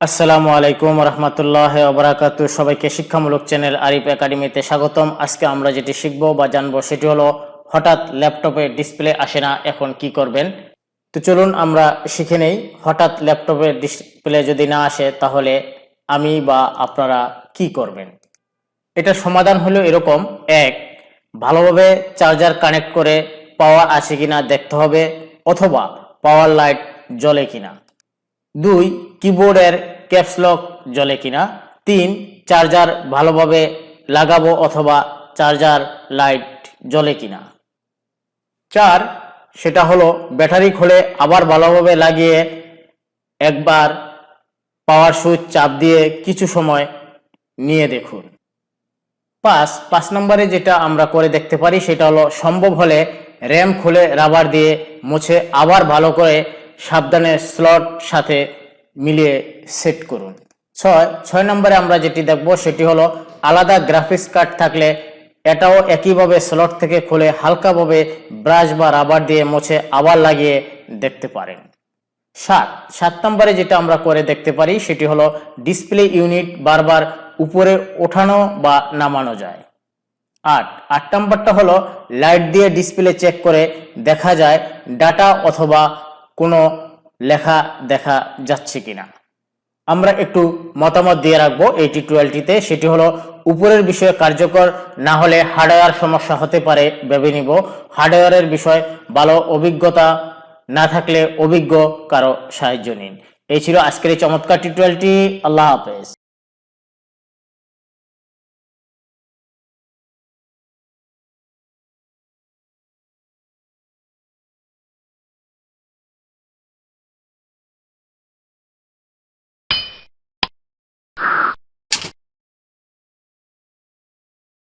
আসসালামু আলাইকুম রহমতুল্লাহ ওবরাকাতু সবাইকে শিক্ষামূলক চ্যানেল আরিফ একাডেমিতে স্বাগতম। আজকে আমরা যেটি শিখব বা জানব সেটি হলো, হঠাৎ ল্যাপটপে ডিসপ্লে আসে না, এখন কি করবেন? তো চলুন আমরা শিখে নেই, হঠাৎ ল্যাপটপে ডিসপ্লে যদি না আসে, তাহলে আমি বা আপনারা কি করবেন? এটার সমাধান হলো এরকম, এক, ভালোভাবে চার্জার কানেক্ট করে পাওয়ার আছে কিনা দেখতে হবে, অথবা পাওয়ার লাইট জ্বলে কিনা। দুই কিবোর্ডের ক্যাপসলক জ্বলে কিনা। তিন চার্জার ভালোভাবে লাগাবো অথবা চার্জার লাইট জ্বলে কিনা। চার, সেটা হলো ব্যাটারি খুলে আবার ভালোভাবে লাগিয়ে একবার পাওয়ার সুইচ চাপ দিয়ে কিছু সময় নিয়ে দেখুন। পাঁচ পাঁচ নম্বরে যেটা আমরা করে দেখতে পারি সেটা হলো, সম্ভব হলে র্যাম খুলে রাবার দিয়ে মুছে আবার ভালো করে সাবধানে স্লট সাথে মিলিয়ে সেট করুন। ছয় ছয় নম্বরে আমরা যেটি দেখব সেটি হলো আলাদা গ্রাফিক্স কার্ড থাকলে এটাও একইভাবে স্লট থেকে খুলে হালকাভাবে ব্রাশ বা রাবার দিয়ে মুছে আবার লাগিয়ে দেখতে পারেন। সাত সাত নম্বরে যেটা আমরা করে দেখতে পারি সেটি হলো ডিসপ্লে ইউনিট বারবার উপরে ওঠানো বা নামানো যায়। আট আট নম্বরটা হলো লাইট দিয়ে ডিসপ্লে চেক করে দেখা যায় ডাটা অথবা কোনো লেখা দেখা যাচ্ছে কিনা। আমরা একটু মতামত দিয়ে রাখব এই টিউটোরিয়ালটিতে। সেটি হলো, উপরের বিষয়ে কার্যকর না হলে হার্ডওয়্যার সমস্যা হতে পারে, ভেবে নিব। হার্ডওয়্যারের বিষয়ে ভালো অভিজ্ঞতা না থাকলে অভিজ্ঞ কারও সাহায্য নিন। এই ছিল আজকের এই চমৎকার টিউটোরিয়ালটি। আল্লাহ হাফেজ।